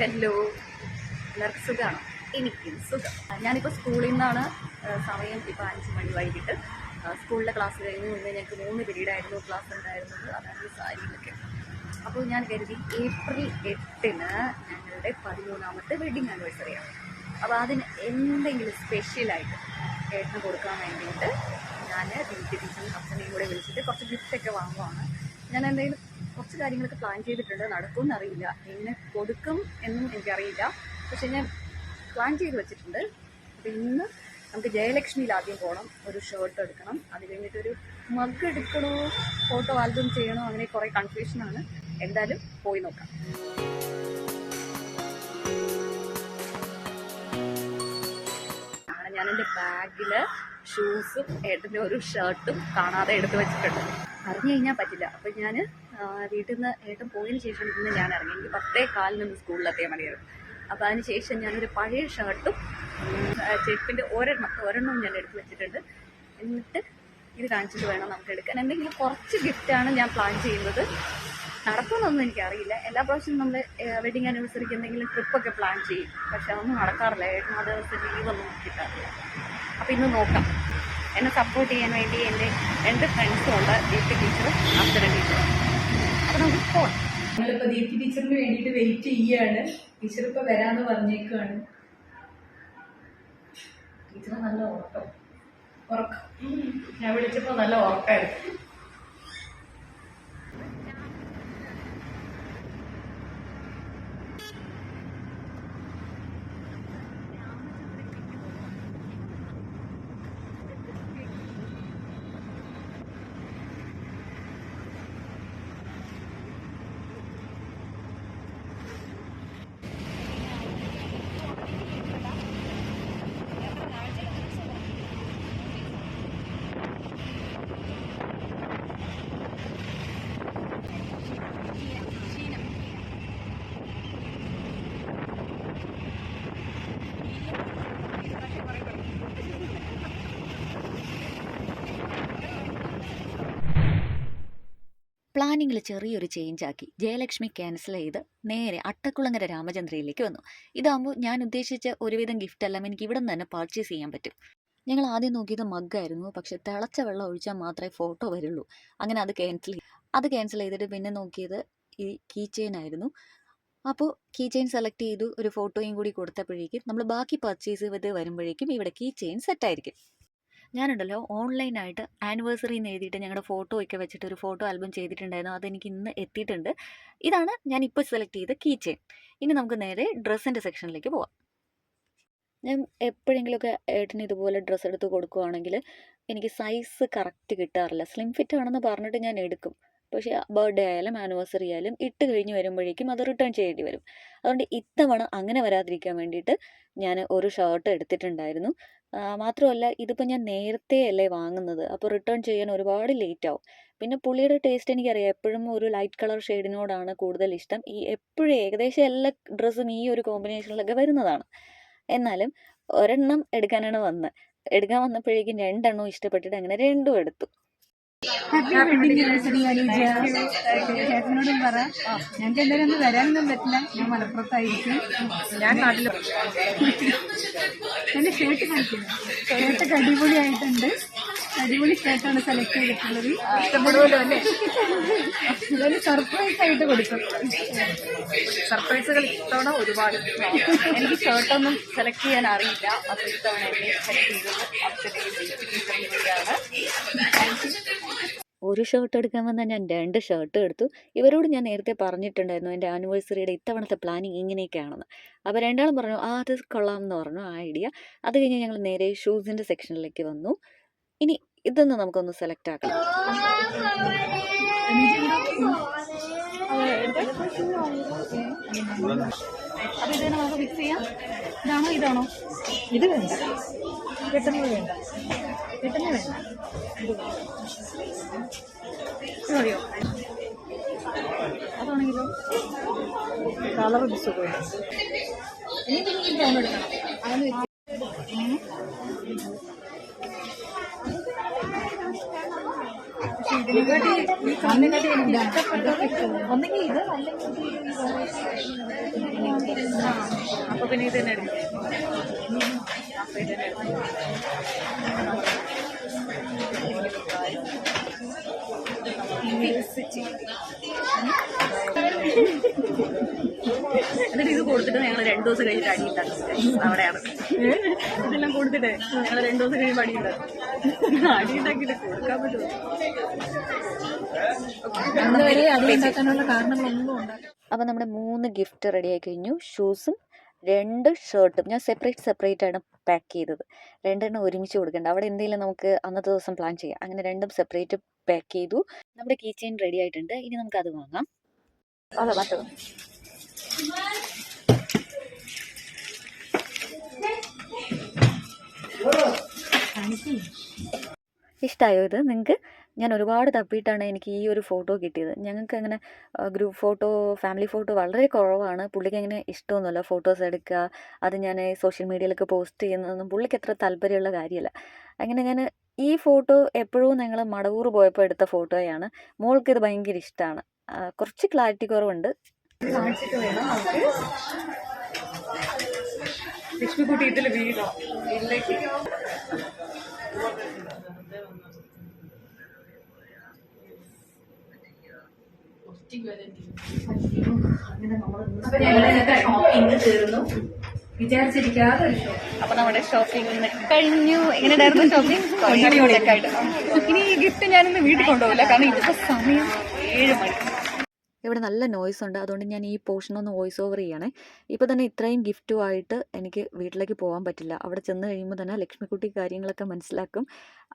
Hello എല്ലാവർക്കും സുഖമാണ് എനിക്കും സുഖം. ഞാനിപ്പോൾ സ്കൂളിൽ നിന്നാണ് സമയം ഇപ്പോൾ അഞ്ച് മണി വൈകിട്ട്. സ്കൂളിലെ ക്ലാസ് കഴിഞ്ഞ് മുന്നേ ഞങ്ങൾക്ക് മൂന്ന് പീരീഡ് ആയിരുന്നു ക്ലാസ് ഉണ്ടായിരുന്നത്. അതാണ് ഈ സാരിയിലൊക്കെ അപ്പോൾ ഞാൻ കരുതി ഏപ്രിൽ എട്ടിന് ഞങ്ങളുടെ പതിമൂന്നാമത്തെ വെഡിങ് ആനിവേഴ്സറിയാണ് അപ്പോൾ അതിന് എന്തെങ്കിലും സ്പെഷ്യലായിട്ട് ഏട്ടന് കൊടുക്കാൻ വേണ്ടിയിട്ട് ഞാൻ വീട്ടിൽ ടീച്ചറും അച്ഛനെയും കൂടെ വിളിച്ചിട്ട് കുറച്ച് ഗിഫ്റ്റൊക്കെ വാങ്ങുവാണ്. ഞാൻ എന്തെങ്കിലും കുറച്ച് കാര്യങ്ങളൊക്കെ പ്ലാൻ ചെയ്തിട്ടുണ്ട്. നടക്കുമെന്ന് അറിയില്ല. എങ്ങനെ കൊടുക്കും എന്നും എനിക്കറിയില്ല. പക്ഷെ ഞാൻ പ്ലാൻ ചെയ്ത് വെച്ചിട്ടുണ്ട്. അപ്പം ഇന്ന് നമുക്ക് ജയലക്ഷ്മിയിൽ ആദ്യം പോകണം ഒരു ഷർട്ട് എടുക്കണം. അത് കഴിഞ്ഞിട്ടൊരു മഗ് എടുക്കണോ? ഫോട്ടോ ആൽബം ചെയ്യണോ? അങ്ങനെ കുറേ കൺഫ്യൂഷനാണ് എന്തായാലും പോയി നോക്കാം. ഞാൻ എന്റെ ഷൂസും ഏട്ടന്റെ ഒരു ഷർട്ടും കാണാതെ എടുത്തു വെച്ചിട്ടുണ്ട്. അറിഞ്ഞു കഴിഞ്ഞാൽ പറ്റില്ല. അപ്പം ഞാൻ വീട്ടിൽ നിന്ന് ഏട്ടൻ പോയതിന് ശേഷം ഇന്ന് ഞാൻ ഇറങ്ങി. എനിക്ക് പത്തേ കാലിൽ നിന്ന് സ്കൂളിലെത്തിയ മണിയായിരുന്നു അപ്പോൾ അതിന് ശേഷം ഞാനൊരു പഴയ ഷർട്ടും ചെപ്പിന്റെ ഒരെണ്ണം ഒരെണ്ണവും ഞാൻ എടുത്ത് വെച്ചിട്ടുണ്ട്. എന്നിട്ട് ഇത് കാണിച്ചിട്ട് വേണം നമുക്ക് എടുക്കാൻ. എന്തെങ്കിലും കുറച്ച് ഗിഫ്റ്റാണ് ഞാൻ പ്ലാൻ ചെയ്യുന്നത്. നടക്കുമെന്നൊന്നും എനിക്കറിയില്ല എല്ലാ പ്രാവശ്യവും നമ്മൾ വെഡിങ് ആനിവേഴ്സറിക്ക് എന്തെങ്കിലും ട്രിപ്പൊക്കെ പ്ലാൻ ചെയ്യും. പക്ഷെ അതൊന്നും നടക്കാറില്ല. ഏട്ടൻ ദിവസം ലീവൊന്നും കിട്ടാറില്ല അപ്പോൾ ഇന്ന് നോക്കാം. എന്നെ സപ്പോർട്ട് ചെയ്യാൻ വേണ്ടി എന്റെ രണ്ട് ഫ്രണ്ട്സും ഉണ്ട് ദീപ്തി ടീച്ചറും അപ്സര ടീച്ചറും ഞങ്ങളിപ്പോ ദീപ്തി ടീച്ചറിന് വേണ്ടിയിട്ട് വെയിറ്റ് ചെയ്യാണ്. ടീച്ചർ ഇപ്പൊ വരാന്ന് പറഞ്ഞേക്കാണ്. ടീച്ചർ നല്ല ഉറക്കം. ഉറക്കം. ഞാൻ വിളിച്ചപ്പോ നല്ല ഉറക്കമായിരുന്നു പ്ലാനിങ്ങിൽ ചെറിയൊരു ചേഞ്ച് ആക്കി. ജയലക്ഷ്മി ക്യാൻസൽ ചെയ്ത് നേരെ അട്ടക്കുളങ്ങര രാമചന്ദ്രയിലേക്ക് വന്നു. ഇതാകുമ്പോൾ ഞാൻ ഉദ്ദേശിച്ച ഒരുവിധം ഗിഫ്റ്റ് എല്ലാം എനിക്ക് ഇവിടെ നിന്ന് തന്നെ പർച്ചേസ് ചെയ്യാൻ പറ്റും. ഞങ്ങൾ ആദ്യം നോക്കിയത് മഗ്ഗായിരുന്നു പക്ഷെ തിളച്ച വെള്ളം ഒഴിച്ചാൽ മാത്രമേ ഫോട്ടോ വരുള്ളൂ. അങ്ങനെ അത് ക്യാൻസൽ അത് ക്യാൻസൽ ചെയ്തിട്ട് പിന്നെ നോക്കിയത് ഈ കീ ചെയിൻ ആയിരുന്നു. അപ്പോൾ കീ ചെയിൻ സെലക്ട് ചെയ്തു. ഒരു ഫോട്ടോയും കൂടി കൊടുത്തപ്പോഴേക്കും നമ്മൾ ബാക്കി പർച്ചേസ് ചെയ്ത് വരുമ്പോഴേക്കും ഇവിടെ കീ ചെയിൻ സെറ്റായിരിക്കും ഞാനുണ്ടല്ലോ ഓൺലൈനായിട്ട് ആനിവേഴ്സറി എന്ന് എഴുതിയിട്ട് ഞങ്ങളുടെ ഫോട്ടോ ഒക്കെ വെച്ചിട്ട് ഒരു ഫോട്ടോ ആൽബം ചെയ്തിട്ടുണ്ടായിരുന്നു. അതെനിക്ക് ഇന്ന് എത്തിയിട്ടുണ്ട്. ഇതാണ് ഞാൻ ഇപ്പോൾ സെലക്ട് ചെയ്ത കീ ചെയിൻ. ഇനി നമുക്ക് നേരെ ഡ്രസ്സിന്റെ സെക്ഷനിലേക്ക് പോവാം. ഞാൻ എപ്പോഴെങ്കിലുമൊക്കെ ഏട്ടന് ഇതുപോലെ ഡ്രസ്സ് എടുത്ത് കൊടുക്കുവാണെങ്കിൽ എനിക്ക് സൈസ് കറക്റ്റ് കിട്ടാറില്ല. സ്ലിം ഫിറ്റ് ആണെന്ന് പറഞ്ഞിട്ട് ഞാൻ എടുക്കും. പക്ഷേ ബർത്ത്ഡേ ആയാലും ആനിവേഴ്സറി ആയാലും ഇട്ട് കഴിഞ്ഞ് വരുമ്പോഴേക്കും അത് റിട്ടേൺ ചെയ്യേണ്ടി വരും. അതുകൊണ്ട് ഇത്തവണ അങ്ങനെ വരാതിരിക്കാൻ വേണ്ടിയിട്ട് ഞാൻ ഒരു ഷർട്ട് എടുത്തിട്ടുണ്ടായിരുന്നു. മാത്രമല്ല ഇതിപ്പോൾ ഞാൻ നേരത്തെ അല്ലേ വാങ്ങുന്നത്? അപ്പോൾ റിട്ടേൺ ചെയ്യാൻ ഒരുപാട് ലേറ്റ് ആവും. പിന്നെ പുള്ളിയുടെ ടേസ്റ്റ് എനിക്കറിയാം. എപ്പോഴും ഒരു ലൈറ്റ് കളർ ഷെയ്ഡിനോടാണ് കൂടുതൽ ഇഷ്ടം. ഈ എപ്പോഴും ഏകദേശം എല്ലാ ഡ്രസ്സും ഈ ഒരു കോമ്പിനേഷനിലൊക്കെ വരുന്നതാണ്. എന്നാലും ഒരെണ്ണം എടുക്കാനാണ് വന്നത് എടുക്കാൻ വന്നപ്പോഴേക്കും രണ്ടെണ്ണവും ഇഷ്ടപ്പെട്ടിട്ട് അങ്ങനെ രണ്ടും എടുത്തു. ഹാപ്പി വെഡിങ് ആനിവേഴ്സറി അനീജ ചേട്ടനോടും പറ ഞങ്ങൾക്ക് എന്തായാലും ഒന്ന് വരാനൊന്നും പറ്റില്ല ഞാൻ മലപ്പുറത്തായിരിക്കും ഞാൻ നാട്ടിൽ എന്റെ ഷർട്ട് കാണിക്കുന്നു ഷർട്ടൊക്കെ അടിപൊളിയായിട്ടുണ്ട്. അടിപൊളി ഷർട്ടാണ് സെലക്ട് ചെയ്തിട്ടുള്ളത്. ഇഷ്ടപ്പെടുമല്ലോ അല്ലേ? ഇതൊരു സർപ്രൈസ് ആയിട്ട് കൊടുക്കും. സർപ്രൈസുകൾ ഇത്തവണ ഒരുപാട് എനിക്ക് ഷർട്ടൊന്നും സെലക്ട് ചെയ്യാൻ അറിയില്ല. അപ്പൊ ഇത്തവണ എന്നെ സെലക്ട് ചെയ്തത് ടീച്ചറും ഒരു ഷർട്ട് എടുക്കാൻ വന്നാൽ ഞാൻ രണ്ട് ഷർട്ട് എടുത്തു. ഇവരോട് ഞാൻ നേരത്തെ പറഞ്ഞിട്ടുണ്ടായിരുന്നു എന്റെ ആനിവേഴ്സറിയുടെ ഇത്തവണത്തെ പ്ലാനിങ് ഇങ്ങനെയൊക്കെയാണെന്ന്. അപ്പോൾ രണ്ടാളും പറഞ്ഞു ആ അത് കൊള്ളാം എന്ന് പറഞ്ഞു ആ ഐഡിയ അത് കഴിഞ്ഞ് ഞങ്ങൾ നേരെ ഷൂസിന്റെ സെക്ഷനിലേക്ക് വന്നു. ഇനി ഇതൊന്ന് നമുക്കൊന്ന് സെലക്ട് ആക്കാം ഫിക്സ് ചെയ്യാം. ഇതാണോ ഇത് വേണ്ട. വേണ്ട. അതാണെങ്കിലോ? കളർ പക്ഷെ ഇതിന് ഇതിനെക്കാട്ടി ഈ കണ്ണിനെക്കാട്ടി എനിക്ക് ഇഷ്ടപ്പെട്ടത് ഒന്നെങ്കിൽ ഇത് അപ്പൊ പിന്നെ ഇത് തന്നെ എടുക്കും അപ്പൊ ഇത് തന്നെ എടുക്കും എന്നിട്ട് ഇത് കൊടുത്തിട്ട് ഞങ്ങൾ രണ്ടു ദിവസം കഴിഞ്ഞിട്ട് അടി ഉണ്ടാക്കും അവിടെയാണ്. ഇതെല്ലാം കൊടുത്തിട്ട് ഞങ്ങൾ രണ്ടു ദിവസം കഴിയുമ്പോൾ അടി ഉണ്ടാക്കും അടി ഉണ്ടാക്കിയിട്ട് കൊടുക്കാൻ പറ്റുമോ അപ്പം നമ്മുടെ മൂന്ന് ഗിഫ്റ്റ് റെഡി ആയി കഴിഞ്ഞു ഷൂസും രണ്ട് ഷർട്ടും ഞാൻ സെപ്പറേറ്റ് സെപ്പറേറ്റ് ആണ് പാക്ക് ചെയ്തത്. രണ്ടെണ്ണം ഒരുമിച്ച് കൊടുക്കണ്ട. അവിടെ എന്തെങ്കിലും നമുക്ക് അന്നത്തെ ദിവസം പ്ലാൻ ചെയ്യാം. അങ്ങനെ രണ്ടും സെപ്പറേറ്റ് പാക്ക് ചെയ്തു. നമ്മുടെ കീ ചെയിൻ റെഡി ആയിട്ടുണ്ട്. ഇനി നമുക്ക് അത് വാങ്ങാം. അതെ മറ്റത് ഇഷ്ടമായോ ഇത്? നിങ്ങൾക്ക് ഞാൻ ഒരുപാട് തപ്പിയിട്ടാണ് എനിക്ക് ഈ ഒരു ഫോട്ടോ കിട്ടിയത്. ഞങ്ങൾക്ക് അങ്ങനെ ഗ്രൂപ്പ് ഫോട്ടോ ഫാമിലി ഫോട്ടോ വളരെ കുറവാണ്. പുള്ളിക്ക് അങ്ങനെ ഇഷ്ടമൊന്നുമല്ല ഫോട്ടോസ് എടുക്കുക അത് ഞാൻ സോഷ്യൽ മീഡിയയിലൊക്കെ പോസ്റ്റ് ചെയ്യുന്നതൊന്നും പുള്ളിക്ക് അത്ര താല്പര്യമുള്ള കാര്യമല്ല. അങ്ങനെ ഞാൻ ഈ ഫോട്ടോ എപ്പോഴും ഞങ്ങൾ മടവൂർ പോയപ്പോൾ എടുത്ത ഫോട്ടോയാണ് മോൾക്ക് ഇത് ഭയങ്കര ഇഷ്ടമാണ് കുറച്ച് ക്ലാരിറ്റി കുറവുണ്ട്. കാണിച്ചിട്ട് വേണം നമുക്ക് ഇതിൽ വീഴണം ഇല്ലെങ്കിൽ ഷോപ്പിംഗ് തീർന്നു വിചാരിച്ചിരിക്കാതെ ഒരു ഷോ അപ്പൊ നമ്മുടെ ഷോപ്പിംഗ് കഴിഞ്ഞു ഷോപ്പിംഗ് ഇനി ഈ ഗിഫ്റ്റ് ഞാനിന്ന് വീട്ടിൽ കൊണ്ടുപോകില്ല. കാരണം ഇതിപ്പോ സമയം ഏഴ് മണി. ഇവിടെ നല്ല നോയ്സ് ഉണ്ട്. അതുകൊണ്ട് ഞാൻ ഈ പോർഷൻ ഒന്ന് വോയിസ് ഓവർ ചെയ്യണേ. ഇപ്പോൾ തന്നെ ഇത്രയും ഗിഫ്റ്റുമായിട്ട് എനിക്ക് വീട്ടിലേക്ക് പോകാൻ പറ്റില്ല. അവിടെ ചെന്ന് കഴിയുമ്പോൾ തന്നെ ലക്ഷ്മിക്കുട്ടി കാര്യങ്ങളൊക്കെ മനസ്സിലാക്കും.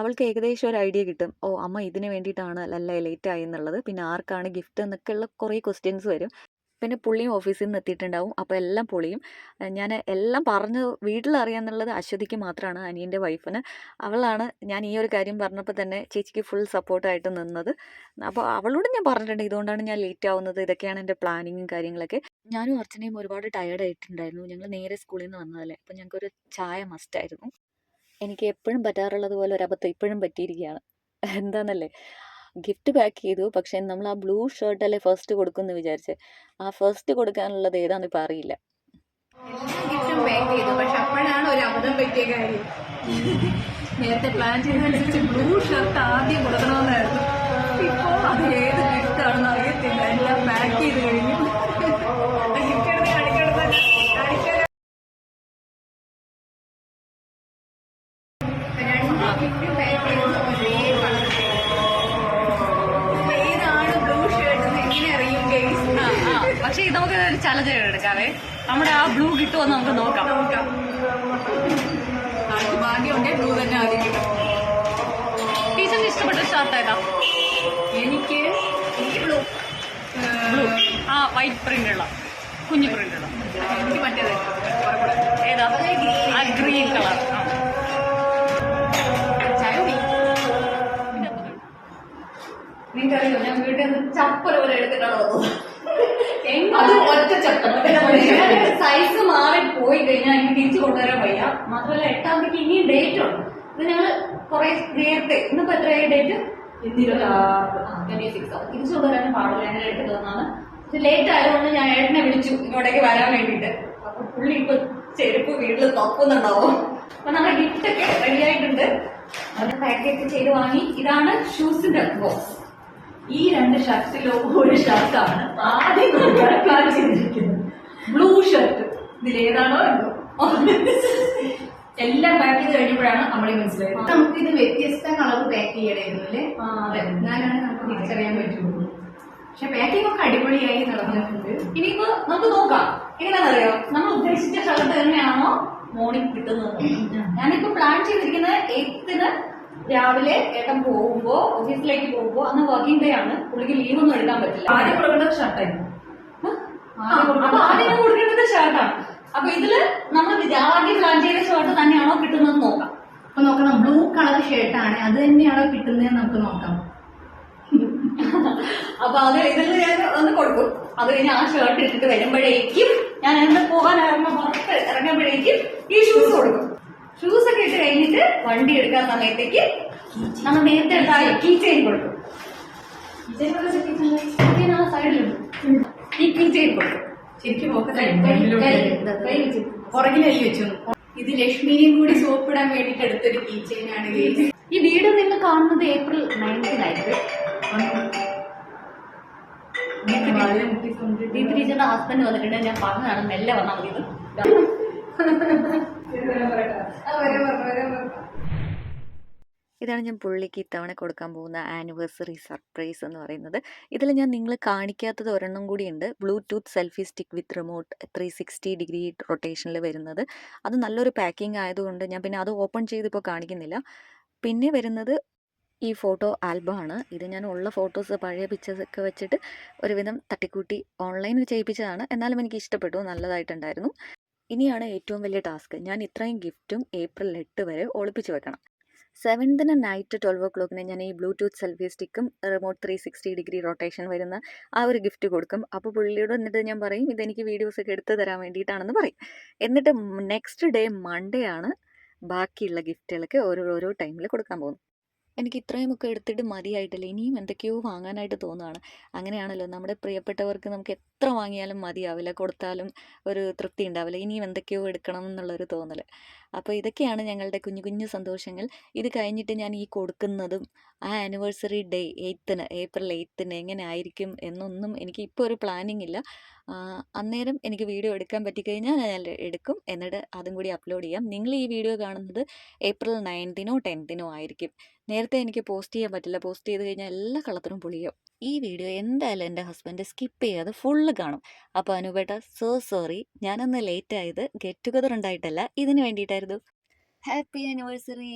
അവൾക്ക് ഏകദേശം ഒരു ഐഡിയ കിട്ടും. ഓ അമ്മ ഇതിന് വേണ്ടിയിട്ടാണ് അല്ല ലേറ്റ് ആയി എന്നുള്ളത്. പിന്നെ ആർക്കാണ് ഗിഫ്റ്റ് എന്നൊക്കെയുള്ള കുറേ ക്വസ്റ്റ്യൻസ് വരും. പിന്നെ പുള്ളിയും ഓഫീസിൽ നിന്ന് എത്തിയിട്ടുണ്ടാവും. അപ്പോൾ എല്ലാം പൊളിയും. ഞാൻ എല്ലാം പറഞ്ഞ് വീട്ടിലറിയാന്നുള്ളത് അശ്വതിക്ക് മാത്രമാണ് അനിയന്റെ വൈഫിന് അവളാണ് ഞാൻ ഈ ഒരു കാര്യം പറഞ്ഞപ്പോൾ തന്നെ ചേച്ചിക്ക് ഫുൾ സപ്പോർട്ടായിട്ട് നിന്നത്. അപ്പോൾ അവളോട് ഞാൻ പറഞ്ഞിട്ടുണ്ട് ഇതുകൊണ്ടാണ് ഞാൻ ലേറ്റ് ആവുന്നത്. ഇതൊക്കെയാണ് എന്റെ പ്ലാനിങ്ങും കാര്യങ്ങളൊക്കെ. ഞാനും അർച്ചനയും ഒരുപാട് ടയേർഡ് ആയിട്ടുണ്ടായിരുന്നു. ഞങ്ങൾ നേരെ സ്കൂളിൽ നിന്ന് വന്നതല്ലേ. അപ്പോൾ ഞങ്ങൾക്കൊരു ചായ മസ്റ്റായിരുന്നു എനിക്ക് എപ്പോഴും പറ്റാറുള്ളത് പോലെ ഒരു ഇപ്പോഴും പറ്റിയിരിക്കുകയാണ്. എന്താണെന്നല്ലേ ഗിഫ്റ്റ് പാക്ക് ചെയ്തു. പക്ഷേ നമ്മൾ ആ ബ്ലൂ ഷർട്ടല്ലേ ഫസ്റ്റ് കൊടുക്കുമെന്ന് വിചാരിച്ച്. ആ ഫസ്റ്റ് കൊടുക്കാനുള്ളത് ഏതാണെന്ന് ഇപ്പം അറിയില്ല. ഗിഫ്റ്റും പാക്ക് ചെയ്തു. പക്ഷെ അപ്പോഴാണ് ഒരു അബദ്ധം പറ്റിയ കാര്യം. നേരത്തെ പ്ലാൻ ചെയ്തതനുസരിച്ച് ബ്ലൂ ഷർട്ട് ആദ്യം കൊടുക്കണമെന്നായിരുന്നു. ഇപ്പോൾ അത് ഏത് ഗിഫ്റ്റ് ആണെന്ന് അറിയത്തില്ല. എല്ലാം പാക്ക് ചെയ്ത് കഴിഞ്ഞു. രണ്ട് ഗിഫ്റ്റ് പാക്ക് ചെയ്തത് പക്ഷെ ഇത് നമുക്ക് ഒരു ചലഞ്ച് എടുക്കാവേ. നമ്മുടെ ആ ബ്ലൂ കിട്ടുമെന്ന് നമുക്ക് നോക്കാം. ഭാഗ്യമുണ്ടേ ബ്ലൂ തന്നെ ആദ്യം കിട്ടും ടീച്ചറിന് ഇഷ്ടപ്പെട്ട ഷർട്ട് ഏതാ? എനിക്ക് ബ്ലൂ ബ്ലൂ ആ വൈറ്റ് പ്രിന്റ് ഉള്ള കുഞ്ഞു പ്രിന്റ് ഉള്ള. എനിക്ക് മറ്റേത്. ഏതാ? ആ ഗ്രീൻ കളർ നിങ്ങൾക്കറിയോ ഞാൻ വീട്ടിൽ നിന്ന് ചപ്പൽ പോലെ എടുത്തിട്ടാണോ അത് ഒറ്റ ചട്ടം. സൈസ് മാറി പോയി കഴിഞ്ഞാൽ എനിക്ക് തിരിച്ചു കൊണ്ടുവരാൻ വയ്യ. മാത്രമല്ല എട്ടാം തീയതി ഇനിയും ഡേറ്റ് ഉണ്ട്. ഇത് ഞങ്ങൾ കുറെ നേരത്തെ ഇന്നിപ്പോ എത്രയായി ഡേറ്റ് ട്വന്റി സിക്സ് തിരിച്ചു കൊണ്ടുവരാൻ പാടില്ല. ഞാൻ എടുത്ത് തന്നാണ്. ലേറ്റ് ആയതുകൊണ്ട് ഞാൻ ഏട്ടനെ വിളിച്ചു ഇങ്ങോട്ടേക്ക് വരാൻ വേണ്ടിയിട്ട്. അപ്പൊ പുള്ളി ഇപ്പൊ ചെരുപ്പ് വീട്ടിൽ തപ്പുന്നുണ്ടാവും. അപ്പൊ നമ്മുടെ ഗിഫ്റ്റ് ഒക്കെ റെഡി ആയിട്ടുണ്ട്. അത് പാക്കേജ് ചെയ്ത് വാങ്ങി. ഇതാണ് ഷൂസിന്റെ ബോക്സ് ഈ രണ്ട് ഷർട്ടിലോ ഒരു ഷർട്ടാണ് ആദ്യം പ്ലാൻ ചെയ്തിരിക്കുന്നത്. ബ്ലൂ ഷർട്ട് ഇതിലേതാണോ എന്തോ. എല്ലാം പാക്ക് ചെയ്ത് കഴിഞ്ഞപ്പോഴാണ് നമ്മളെ മനസ്സിലായത്. നമുക്ക് ഇത് വ്യത്യസ്ത കളർ പാക്ക് ചെയ്യണമായിരുന്നു അല്ലേ? അതെ. എന്നാലാണ് നമുക്ക് തിരിച്ചറിയാൻ പറ്റുള്ളൂ. പക്ഷെ പാക്കിംഗ് ഒക്കെ അടിപൊളിയായി നടന്നിട്ടുണ്ട് ഇനിയിപ്പോ നമുക്ക് നോക്കാം. എങ്ങനെയാണെന്നറിയോ? നമ്മൾ ഉദ്ദേശിച്ച ഷർട്ട് തന്നെയാണോ മോർണിംഗ് കിട്ടുന്നത്? ഞാനിപ്പോ പ്ലാൻ ചെയ്തിരിക്കുന്നത് എയ്ത്തിന് രാവിലെ ഏട്ടൻ പോകുമ്പോ ഓഫീസിലേക്ക് പോകുമ്പോ അന്ന് വർക്കിംഗ് ഡേ ആണ്. പുള്ളിക്ക് ലീവ് ഒന്നും എടുക്കാൻ പറ്റില്ല. ആദ്യം കൊടുക്കേണ്ടത് ഷർട്ടായിരുന്നു അപ്പൊ ആദ്യം കൊടുക്കേണ്ടത് ഷർട്ടാണ് അപ്പൊ ഇതിൽ നമ്മൾ ആദ്യം പ്ലാൻ ചെയ്ത ഷർട്ട് തന്നെയാണോ കിട്ടുന്നത് നോക്കാം. അപ്പൊ നോക്കണം ബ്ലൂ കളർ ഷർട്ടാണ് അത് തന്നെയാണോ കിട്ടുന്നത് നമുക്ക് നോക്കാം. അപ്പൊ അത് ഇതിൽ ഞാൻ ഒന്ന് കൊടുക്കും. അത് കഴിഞ്ഞ് ആ ഷർട്ട് ഇട്ടിട്ട് വരുമ്പോഴേക്കും ഞാൻ എന്ന് പോകാൻ ഇറങ്ങുമ്പോ ഇറങ്ങുമ്പോഴേക്കും ഈ ഷൂസ് കൊടുക്കും. ഷൂസ് ഒക്കെ ഇട്ട് കഴിഞ്ഞിട്ട് വണ്ടി എടുക്കാൻ സമയത്തേക്ക് നമ്മൾ നേരത്തെ എടുത്താൽ കീ ചെയിൻ കൊടുക്കും. ഈ കീ ചെയിൻ കൊടുക്കും. ശരിക്കും വെച്ച്. പുറകിൽ കൈ വെച്ചു. ഇത് ലക്ഷ്മിനെയും കൂടി സോപ്പിടാൻ വേണ്ടിട്ട് എടുത്തൊരു കീ ചെയിൻ ആണ് ഈ വീട് നിങ്ങൾ കാണുന്നത് ഏപ്രിൽ നയന്റീനായിട്ട് ഹസ്ബൻഡ് വന്നിട്ടുണ്ട്. ഞാൻ പറഞ്ഞതാണ് മെല്ലെ വന്നാൽ മതി. ഇതാണ് ഞാൻ പുള്ളിക്ക് ഇത്തവണ കൊടുക്കാൻ പോകുന്ന ആനിവേഴ്സറി സർപ്രൈസ് എന്ന് പറയുന്നത്. ഇതിൽ ഞാൻ നിങ്ങൾ കാണിക്കാത്തത് ഒരെണ്ണം കൂടിയുണ്ട്. Bluetooth selfie stick with remote three sixty degree റൊട്ടേഷനിൽ വരുന്നത്. അത് നല്ലൊരു പാക്കിംഗ് ആയതുകൊണ്ട് ഞാൻ പിന്നെ അത് ഓപ്പൺ ചെയ്തിപ്പോൾ കാണിക്കുന്നില്ല. പിന്നെ വരുന്നത് ഈ ഫോട്ടോ ആൽബമാണ് ഇത് ഞാൻ ഉള്ള ഫോട്ടോസ് പഴയ പിക്ചേഴ്സ് ഒക്കെ വെച്ചിട്ട് ഒരുവിധം തട്ടിക്കൂട്ടി ഓൺലൈനിൽ ചെയ്യിപ്പിച്ചതാണ്. എന്നാലും എനിക്ക് ഇഷ്ടപ്പെട്ടു. നല്ലതായിട്ടുണ്ടായിരുന്നു. ഇനിയാണ് ഏറ്റവും വലിയ ടാസ്ക്. ഞാൻ ഇത്രയും ഗിഫ്റ്റും ഏപ്രിൽ എട്ട് വരെ ഒളിപ്പിച്ചു വെക്കണം. സെവൻത്തിന് നൈറ്റ് ട്വൽവ് ഓ ക്ലോക്കിന് ഞാൻ ഈ Bluetooth selfie സ്റ്റിക്കും remote three sixty degree rotation വരുന്ന ആ ഒരു ഗിഫ്റ്റ് കൊടുക്കും. അപ്പോൾ പുള്ളിയോട് എന്നിട്ട് ഞാൻ പറയും ഇതെനിക്ക് വീഡിയോസ് ഒക്കെ എടുത്തു തരാൻ വേണ്ടിയിട്ടാണെന്ന് പറയും. എന്നിട്ട് നെക്സ്റ്റ് ഡേ മൺഡേ ആണ് ബാക്കിയുള്ള ഗിഫ്റ്റുകളൊക്കെ ഓരോരോ ഓരോ ടൈമിൽ കൊടുക്കാൻ പോകുന്നത്. എനിക്ക് ഇത്രയും ഒക്കെ എടുത്തിട്ട് മതിയായിട്ടില്ല. ഇനിയും എന്തൊക്കെയോ വാങ്ങാനായിട്ട് തോന്നുകയാണ് അങ്ങനെയാണല്ലോ നമ്മുടെ പ്രിയപ്പെട്ടവർക്ക് നമുക്ക് എത്ര വാങ്ങിയാലും മതിയാവില്ല. കൊടുത്താലും ഒരു തൃപ്തി ഉണ്ടാവില്ല. ഇനിയും എന്തൊക്കെയോ എടുക്കണം എന്നുള്ളൊരു തോന്നൽ അപ്പോൾ ഇതൊക്കെയാണ് ഞങ്ങളുടെ കുഞ്ഞു കുഞ്ഞു സന്തോഷങ്ങൾ. ഇത് കഴിഞ്ഞിട്ട് ഞാൻ ഈ കൊടുക്കുന്നതും ആ ആനിവേഴ്സറി ഡേ എയ്ത്തിന് ഏപ്രിൽ എയ്ത്തിന് എങ്ങനെ ആയിരിക്കും എന്നൊന്നും എനിക്ക് ഇപ്പോൾ ഒരു പ്ലാനിങ് ഇല്ല. അന്നേരം എനിക്ക് വീഡിയോ എടുക്കാൻ പറ്റിക്കഴിഞ്ഞാൽ ഞാൻ എടുക്കും. എന്നിട്ട് അതും കൂടി അപ്ലോഡ് ചെയ്യാം. നിങ്ങൾ ഈ വീഡിയോ കാണുന്നത് ഏപ്രിൽ നയൻത്തിനോ ടെൻത്തിനോ ആയിരിക്കും. നേരത്തെ എനിക്ക് പോസ്റ്റ് ചെയ്യാൻ പറ്റില്ല. പോസ്റ്റ് ചെയ്ത് കഴിഞ്ഞാൽ എല്ലാ കളത്തിനും പൊളിയും. ഈ വീഡിയോ എന്തായാലും എന്റെ ഹസ്ബൻഡ് സ്കിപ്പ് ചെയ്യാതെ ഫുള്ള് കാണും. അപ്പോൾ അനുപേട്ട സോ സോറി ഞാനൊന്ന് ലേറ്റ് ആയത്. ഗെറ്റ് ടുഗദർ ഉണ്ടായിട്ടല്ല. ഇതിന് വേണ്ടിയിട്ടായിരുന്നു ഹാപ്പി ആനിവേഴ്സറി